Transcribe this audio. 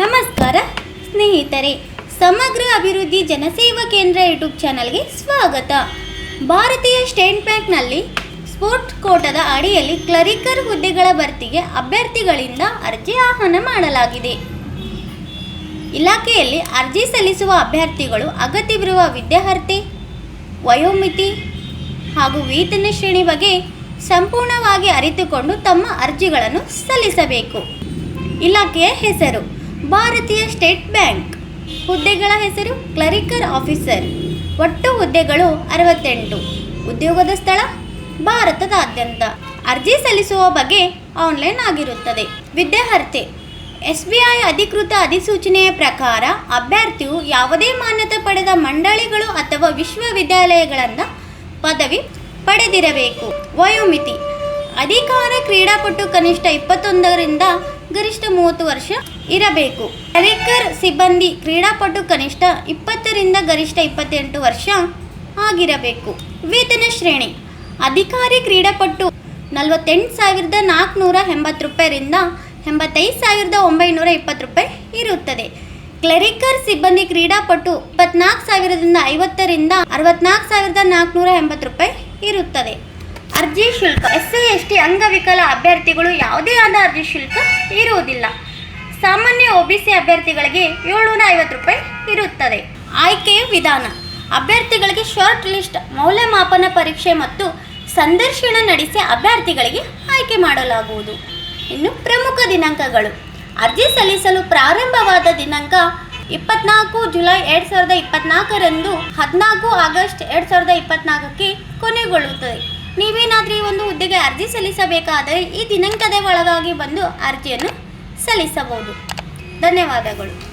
ನಮಸ್ಕಾರ, ಸ್ನೇಹಿತರೆ. ಸಮಗ್ರ ಅಭಿವೃದ್ಧಿ ಜನಸೇವಾ ಕೇಂದ್ರ ಯೂಟ್ಯೂಬ್ ಚಾನಲ್ಗೆ ಸ್ವಾಗತ. ಭಾರತೀಯ ಸ್ಟೇಟ್ ಬ್ಯಾಂಕ್ನಲ್ಲಿ ಸ್ಪೋರ್ಟ್ ಕೋಟದ ಅಡಿಯಲ್ಲಿ ಕ್ಲರಿಕರ್ ಹುದ್ದೆಗಳ ಭರ್ತಿಗೆ ಅಭ್ಯರ್ಥಿಗಳಿಂದ ಅರ್ಜಿ ಆಹ್ವಾನ ಮಾಡಲಾಗಿದೆ. ಇಲಾಖೆಯಲ್ಲಿ ಅರ್ಜಿ ಸಲ್ಲಿಸುವ ಅಭ್ಯರ್ಥಿಗಳು ಅಗತ್ಯವಿರುವ ವಿದ್ಯಾರ್ಥಿ ವಯೋಮಿತಿ ಹಾಗೂ ವೇತನ ಶ್ರೇಣಿ ಬಗ್ಗೆ ಸಂಪೂರ್ಣವಾಗಿ ಅರಿತುಕೊಂಡು ತಮ್ಮ ಅರ್ಜಿಗಳನ್ನು ಸಲ್ಲಿಸಬೇಕು. ಇಲಾಖೆಯ ಹೆಸರು ಭಾರತೀಯ ಸ್ಟೇಟ್ ಬ್ಯಾಂಕ್. ಹುದ್ದೆಗಳ ಹೆಸರು ಕ್ಲರಿಕರ್ ಆಫೀಸರ್. ಒಟ್ಟು ಹುದ್ದೆಗಳು ಅರವತ್ತೆಂಟು. ಉದ್ಯೋಗದ ಸ್ಥಳ ಭಾರತದಾದ್ಯಂತ. ಅರ್ಜಿ ಸಲ್ಲಿಸುವ ಬಗ್ಗೆ ಆನ್ಲೈನ್ ಆಗಿರುತ್ತದೆ. ವಿದ್ಯಾರ್ಥಿ ಎಸ್ ಬಿ ಐ ಅಧಿಕೃತ ಅಧಿಸೂಚನೆಯ ಪ್ರಕಾರ ಅಭ್ಯರ್ಥಿಯು ಯಾವುದೇ ಮಾನ್ಯತೆ ಪಡೆದ ಮಂಡಳಿಗಳು ಅಥವಾ ವಿಶ್ವವಿದ್ಯಾಲಯಗಳನ್ನು ಪದವಿ ಪಡೆದಿರಬೇಕು. ವಯೋಮಿತಿ, ಅಧಿಕಾರ ಕ್ರೀಡಾಪಟು ಕನಿಷ್ಠ ಇಪ್ಪತ್ತೊಂದರಿಂದ ಗರಿಷ್ಠ ಮೂವತ್ತು ವರ್ಷ ಇರಬೇಕು. ಕ್ಲರಿಕರ್ ಸಿಬ್ಬಂದಿ ಕ್ರೀಡಾಪಟು ಕನಿಷ್ಠ ಇಪ್ಪತ್ತರಿಂದ ಗರಿಷ್ಠ ಇಪ್ಪತ್ತೆಂಟು ವರ್ಷ ಆಗಿರಬೇಕು. ವೇತನ ಶ್ರೇಣಿ. ಅಧಿಕಾರಿ ಕ್ರೀಡಾಪಟು ನಲವತ್ತೆಂಟು ಸಾವಿರದ ನಾಲ್ಕುನೂರ ಎಂಬತ್ತು ರೂಪಾಯಿಂದ ಎಂಬತ್ತೈದು ಸಾವಿರದ ಒಂಬೈನೂರ ಇಪ್ಪತ್ತು ರೂಪಾಯಿ ಇರುತ್ತದೆ. ಕ್ಲರಿಕರ್ ಸಿಬ್ಬಂದಿ ಕ್ರೀಡಾಪಟು ಇಪ್ಪತ್ನಾಲ್ಕು ಸಾವಿರದಿಂದ ಐವತ್ತರಿಂದ ಅರವತ್ನಾಲ್ಕು ಸಾವಿರದ ನಾಲ್ಕುನೂರ ಎಂಬತ್ತು ರೂಪಾಯಿ ಇರುತ್ತದೆ. ಅರ್ಜಿ ಶುಲ್ಕ ಎಸ್ ಸಿ ಎಸ್ ಟಿ ಅಂಗವಿಕಲ ಅಭ್ಯರ್ಥಿಗಳು ಯಾವುದೇ ಆದ ಅರ್ಜಿ ಶುಲ್ಕ ಇರುವುದಿಲ್ಲ. ಸಾಮಾನ್ಯ ಒ ಬಿ ಸಿ ಅಭ್ಯರ್ಥಿಗಳಿಗೆ ಏಳ್ನೂರ ಐವತ್ತು ರೂಪಾಯಿ ಇರುತ್ತದೆ. ಆಯ್ಕೆಯ ವಿಧಾನ, ಅಭ್ಯರ್ಥಿಗಳಿಗೆ ಶಾರ್ಟ್ ಲಿಸ್ಟ್, ಮೌಲ್ಯಮಾಪನ ಪರೀಕ್ಷೆ ಮತ್ತು ಸಂದರ್ಶನ ನಡೆಸಿ ಅಭ್ಯರ್ಥಿಗಳಿಗೆ ಆಯ್ಕೆ ಮಾಡಲಾಗುವುದು. ಇನ್ನು ಪ್ರಮುಖ ದಿನಾಂಕಗಳು, ಅರ್ಜಿ ಸಲ್ಲಿಸಲು ಪ್ರಾರಂಭವಾದ ದಿನಾಂಕ ಇಪ್ಪತ್ನಾಲ್ಕು ಜುಲೈ ಎರಡು ಸಾವಿರದ ಇಪ್ಪತ್ನಾಲ್ಕರಂದು ಹದಿನಾಲ್ಕು ಆಗಸ್ಟ್ ಎರಡು ಸಾವಿರದ ಇಪ್ಪತ್ನಾಲ್ಕಕ್ಕೆ ಕೊನೆಗೊಳ್ಳುತ್ತದೆ. ನೀವೇನಾದರೂ ಈ ಒಂದು ಹುದ್ದೆಗೆ ಅರ್ಜಿ ಸಲ್ಲಿಸಬೇಕಾದರೆ ಈ ದಿನಾಂಕದ ಒಳಗಾಗಿ ಬಂದು ಅರ್ಜಿಯನ್ನು ಸಲ್ಲಿಸಬಹುದು. ಧನ್ಯವಾದಗಳು.